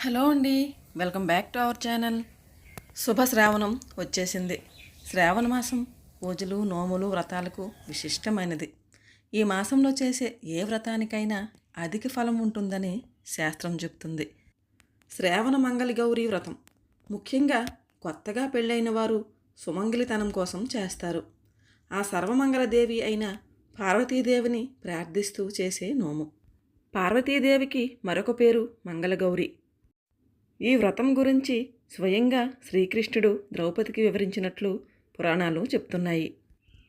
Hello అండి. Welcome back to our channel. శుభ శ్రావణం వచ్చేసింది. శ్రావణ మాసం పూజలు నోములు వ్రతాలకు విశిష్టమైనది. ఈ మాసంలో చేసే ఏ వ్రతానికైనా అధిక ఫలం ఉంటుందని శాస్త్రం చెప్తుంది. శ్రావణ మంగళ గౌరీ వ్రతం. ముఖ్యంగా కొత్తగా పెళ్ళైన వారు సుమంగళితనం కోసం చేస్తారు. ఆ సర్వమంగళదేవి అయిన పార్వతీదేవిని ప్రార్థిస్తూ చేసే నోము. పార్వతీదేవికి మరొక పేరు మంగళగౌరి. ఈ వ్రతం గురించి స్వయంగా శ్రీకృష్ణుడు ద్రౌపదికి వివరించినట్లు పురాణాలు చెప్తున్నాయి.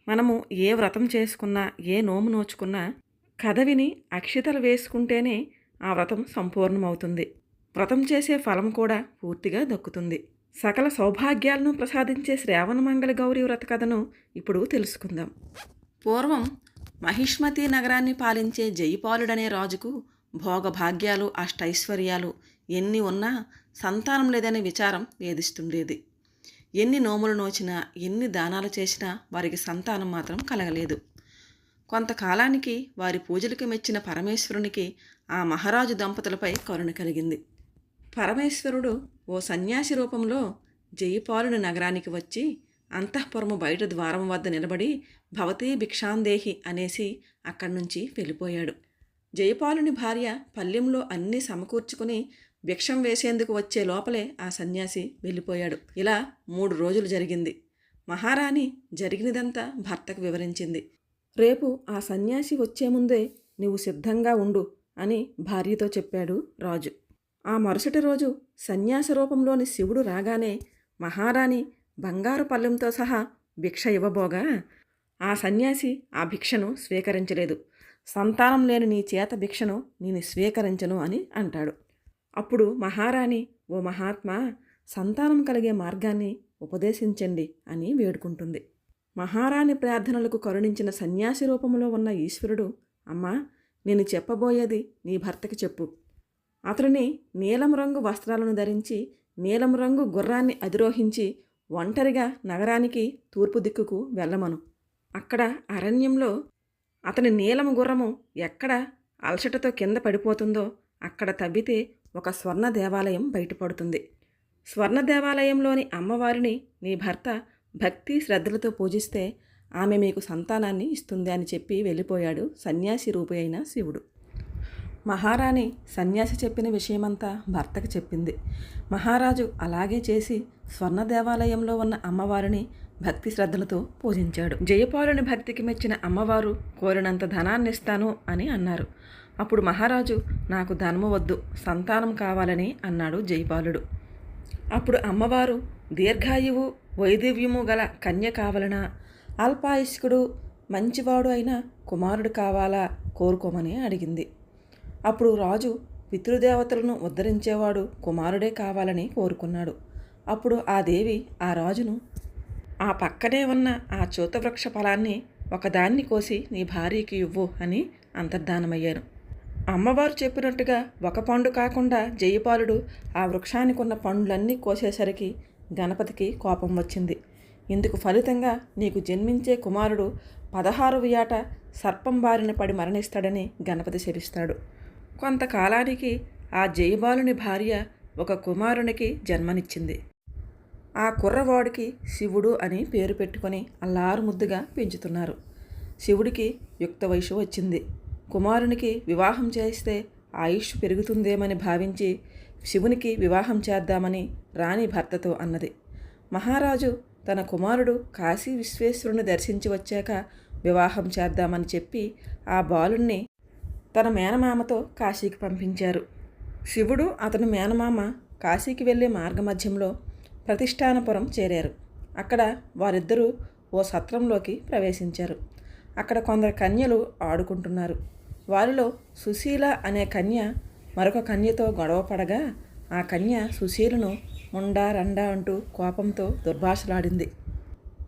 మనము ఏ వ్రతం చేసుకున్నా ఏ నోము నోచుకున్నా కథ విని అక్షితలు వేసుకుంటేనే ఆ వ్రతం సంపూర్ణమవుతుంది. వ్రతం చేసే ఫలం కూడా పూర్తిగా దక్కుతుంది. సకల సౌభాగ్యాలను ప్రసాదించే శ్రావణ మంగళ గౌరీ వ్రత కథను ఇప్పుడు తెలుసుకుందాం. పూర్వం మహిష్మతి నగరాన్ని పాలించే జయపాలుడనే రాజుకు భోగభాగ్యాలు అష్టైశ్వర్యాలు ఎన్ని ఉన్నా సంతానం లేదనే విచారం వేధిస్తుండేది. ఎన్ని నోములు నోచినా ఎన్ని దానాలు చేసినా వారికి సంతానం మాత్రం కలగలేదు. కొంతకాలానికి వారి పూజలకు మెచ్చిన పరమేశ్వరునికి ఆ మహారాజు దంపతులపై కరుణ కలిగింది. పరమేశ్వరుడు ఓ సన్యాసి రూపంలో జయపాలుని నగరానికి వచ్చి అంతఃపురము బయట ద్వారం వద్ద నిలబడి భవతీ భిక్షాందేహి అనేసి అక్కడి నుంచి వెళ్ళిపోయాడు. జయపాలుని భార్య పల్లెంలో అన్నీ సమకూర్చుకుని భిక్షం వేసేందుకు వచ్చే లోపలే ఆ సన్యాసి వెళ్ళిపోయాడు. ఇలా మూడు రోజులు జరిగింది. మహారాణి జరిగినదంతా భర్తకు వివరించింది. రేపు ఆ సన్యాసి వచ్చే ముందే నువ్వు సిద్ధంగా ఉండు అని భార్యతో చెప్పాడు రాజు. ఆ మరుసటి రోజు సన్యాస రూపంలోని శివుడు రాగానే మహారాణి బంగారు పళ్ళెంతో సహా భిక్ష ఇవ్వబోగా ఆ సన్యాసి ఆ భిక్షను స్వీకరించలేదు. సంతానం లేని నీ చేత భిక్షను నేను స్వీకరించను అని అంటాడు. అప్పుడు మహారాణి ఓ మహాత్మా సంతానం కలిగే మార్గాన్ని ఉపదేశించండి అని వేడుకుంటుంది. మహారాణి ప్రార్థనలకు కరుణించిన సన్యాసి రూపంలో ఉన్న ఈశ్వరుడు అమ్మా నేను చెప్పబోయేది నీ భర్తకి చెప్పు. అతడిని నీలం రంగు వస్త్రాలను ధరించి నీలం రంగు గుర్రాన్ని అధిరోహించి ఒంటరిగా నగరానికి తూర్పు దిక్కుకు వెళ్ళమను. అక్కడ అరణ్యంలో అతని నీలం గుర్రము ఎక్కడ అలసటతో కింద పడిపోతుందో అక్కడ తవ్వితే ఒక స్వర్ణ దేవాలయం బయటపడుతుంది. స్వర్ణ దేవాలయంలోని అమ్మవారిని నీ భర్త భక్తి శ్రద్ధలతో పూజిస్తే ఆమె మీకు సంతానాన్ని ఇస్తుంది అని చెప్పి వెళ్ళిపోయాడు సన్యాసి రూపి అయిన శివుడు. మహారాణి సన్యాసి చెప్పిన విషయమంతా భర్తకు చెప్పింది. మహారాజు అలాగే చేసి స్వర్ణ దేవాలయంలో ఉన్న అమ్మవారిని భక్తి శ్రద్ధలతో పూజించాడు. జయపాలుని భక్తికి మెచ్చిన అమ్మవారు కోరినంత ధనాన్ని ఇస్తాను అని అన్నారు. అప్పుడు మహారాజు నాకు ధనము వద్దు సంతానం కావాలని అన్నాడు జయపాలుడు అప్పుడు అమ్మవారు దీర్ఘాయువు వైదివ్యము గల కన్య కావలనా? అల్పాయుష్కుడు మంచివాడు అయిన కుమారుడు కావాలా? కోరుకోమని అడిగింది. అప్పుడు రాజు పితృదేవతలను ఉద్ధరించేవాడు కుమారుడే కావాలని కోరుకున్నాడు. అప్పుడు ఆ దేవి ఆ రాజును ఆ పక్కనే ఉన్న ఆ చూతవృక్ష ఫలాన్ని ఒకదాన్ని కోసి నీ భార్యకి ఇవ్వు అని అంతర్ధానమయ్యాను. అమ్మవారు చెప్పినట్టుగా ఒక పండు కాకుండా జయపాలుడు ఆ వృక్షానికి ఉన్న పండ్లన్నీ కోసేసరికి గణపతికి కోపం వచ్చింది. ఇందుకు ఫలితంగా నీకు జన్మించే కుమారుడు పదహారు ఏట సర్పం బారిన పడి మరణిస్తాడని గణపతి శపిస్తాడు. కొంతకాలానికి ఆ జయబాలుని భార్య ఒక కుమారునికి జన్మనిచ్చింది. ఆ కుర్రవాడికి శివుడు అని పేరు పెట్టుకొని అల్లారు ముద్దుగా పెంచుతున్నారు. శివుడికి యుక్త వయసు వచ్చింది. కుమారునికి వివాహం చేస్తే ఆయుష్ పెరుగుతుందేమని భావించి శివునికి వివాహం చేద్దామని రాణి భర్తతో అన్నది. మహారాజు తన కుమారుడు కాశీ విశ్వేశ్వరుని దర్శించి వచ్చాక వివాహం చేద్దామని చెప్పి ఆ బాలుణ్ణి తన మేనమామతో కాశీకి పంపించారు. శివుడు అతని మేనమామ కాశీకి వెళ్ళే మార్గమధ్యంలో ప్రతిష్టానపురం చేరారు. అక్కడ వారిద్దరూ ఓ సత్రంలోకి ప్రవేశించారు. అక్కడ కొందరు కన్యలు ఆడుకుంటున్నారు. వారిలో సుశీల అనే కన్య మరొక కన్యతో గొడవ పడగా ఆ కన్య సుశీలను ముండా రండా అంటూ కోపంతో దుర్భాషలాడింది.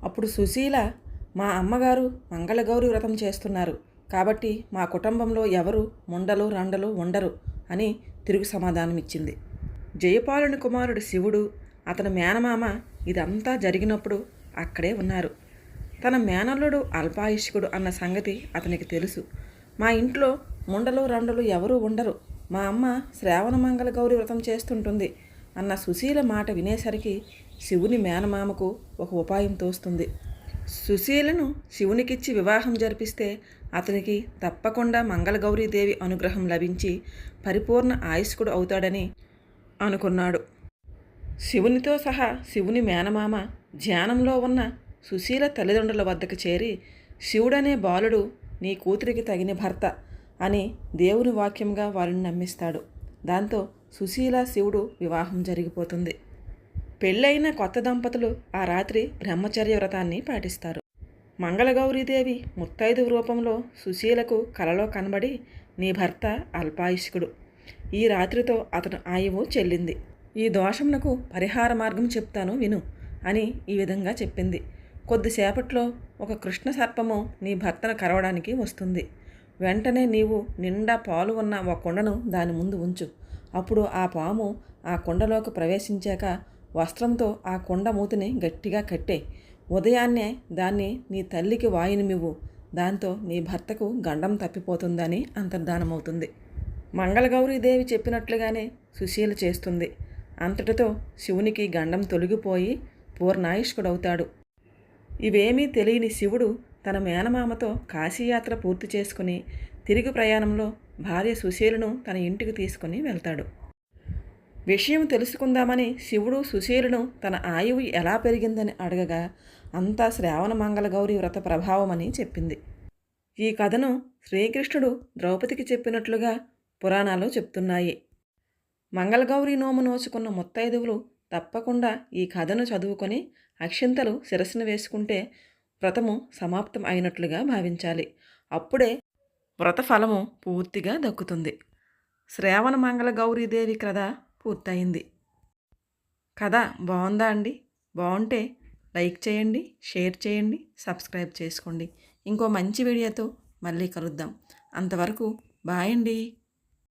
అప్పుడు సుశీల మా అమ్మగారు మంగళగౌరి వ్రతం చేస్తున్నారు. కాబట్టి మా కుటుంబంలో ఎవరు ముండలు రండలు ఉండరు అని తిరుగు సమాధానమిచ్చింది. జయపాలుని కుమారుడు శివుడు అతని మేనమామ ఇదంతా జరిగినప్పుడు అక్కడే ఉన్నారు. తన మేనల్లుడు అల్పాయుష్కుడు అన్న సంగతి అతనికి తెలుసు. మా ఇంట్లో ముండలు రండలు ఎవరూ ఉండరు. మా అమ్మ శ్రావణ మంగళ గౌరి వ్రతం చేస్తుంటుంది. అన్న సుశీల మాట వినేసరికి శివుని మేనమామకు ఒక ఉపాయం తోస్తుంది. సుశీలను శివునికిచ్చి వివాహం జరిపిస్తే అతనికి తప్పకుండా మంగళగౌరీదేవి అనుగ్రహం లభించి పరిపూర్ణ ఆయుష్కుడు అవుతాడని అనుకున్నాడు. శివునితో సహా శివుని మేనమామ ధ్యానంలో ఉన్న సుశీల తల్లిదండ్రుల వద్దకు చేరి శివుడనే బాలుడు నీ కూతురికి తగిన భర్త అని దేవుని వాక్యంగా వారిని నమ్మిస్తాడు. దాంతో సుశీల శివుడు వివాహం జరిగిపోతుంది. పెళ్ళైన కొత్త దంపతులు ఆ రాత్రి బ్రహ్మచర్య వ్రతాన్ని పాటిస్తారు. మంగళగౌరీదేవి ముత్తైదు రూపంలో సుశీలకు కలలో కనబడి నీ భర్త అల్పాయుష్కుడు. ఈ రాత్రితో అతను ఆయువు చెల్లింది. ఈ దోషమునకు పరిహార మార్గం చెప్తాను విను అని ఈ విధంగా చెప్పింది. కొద్దిసేపట్లో ఒక కృష్ణ సర్పము నీ భర్తను కరవడానికి వస్తుంది. వెంటనే నీవు నిండా పాలు ఉన్న ఒక కుండను దాని ముందు ఉంచు. అప్పుడు ఆ పాము ఆ కుండలోకి ప్రవేశించాక వస్త్రంతో ఆ కుండ మూతిని గట్టిగా కట్టే. ఉదయాన్నే దాన్ని నీ తల్లికి వాయునిమివ్వు. దాంతో నీ భర్తకు గండం తప్పిపోతుందని అంతర్ధానమవుతుంది. మంగళగౌరీదేవి చెప్పినట్లుగానే సుశీల చేస్తుంది. అంతటితో శివునికి గండం తొలగిపోయి పూర్ణాయుష్కుడవుతాడు. ఇవేమీ తెలియని శివుడు తన మేనమామతో కాశీయాత్ర పూర్తి చేసుకుని తిరిగి ప్రయాణంలో భార్య సుశీలను తన ఇంటికి తీసుకుని వెళ్తాడు. విషయం తెలుసుకుందామని శివుడు సుశీలను తన ఆయువు ఎలా పెరిగిందని అడగగా అంతా శ్రావణ మంగళగౌరి వ్రత ప్రభావమని చెప్పింది. ఈ కథను శ్రీకృష్ణుడు ద్రౌపదికి చెప్పినట్లుగా పురాణాలు చెప్తున్నాయి. మంగళగౌరి నోము నోచుకున్న ముత్తైదువులు తప్పకుండా ఈ కథను చదువుకొని అక్షింతలు శిరస్సును వేసుకుంటే వ్రతము సమాప్తం అయినట్లుగా భావించాలి. అప్పుడే వ్రత ఫలము పూర్తిగా దక్కుతుంది. శ్రావణ మంగళ గౌరీదేవి కథ పూర్తయింది. కథ బాగుందా అండి? బాగుంటే లైక్ చేయండి షేర్ చేయండి సబ్స్క్రైబ్ చేసుకోండి. ఇంకో మంచి వీడియోతో మళ్ళీ కలుద్దాం. అంతవరకు బాయ్ అండి.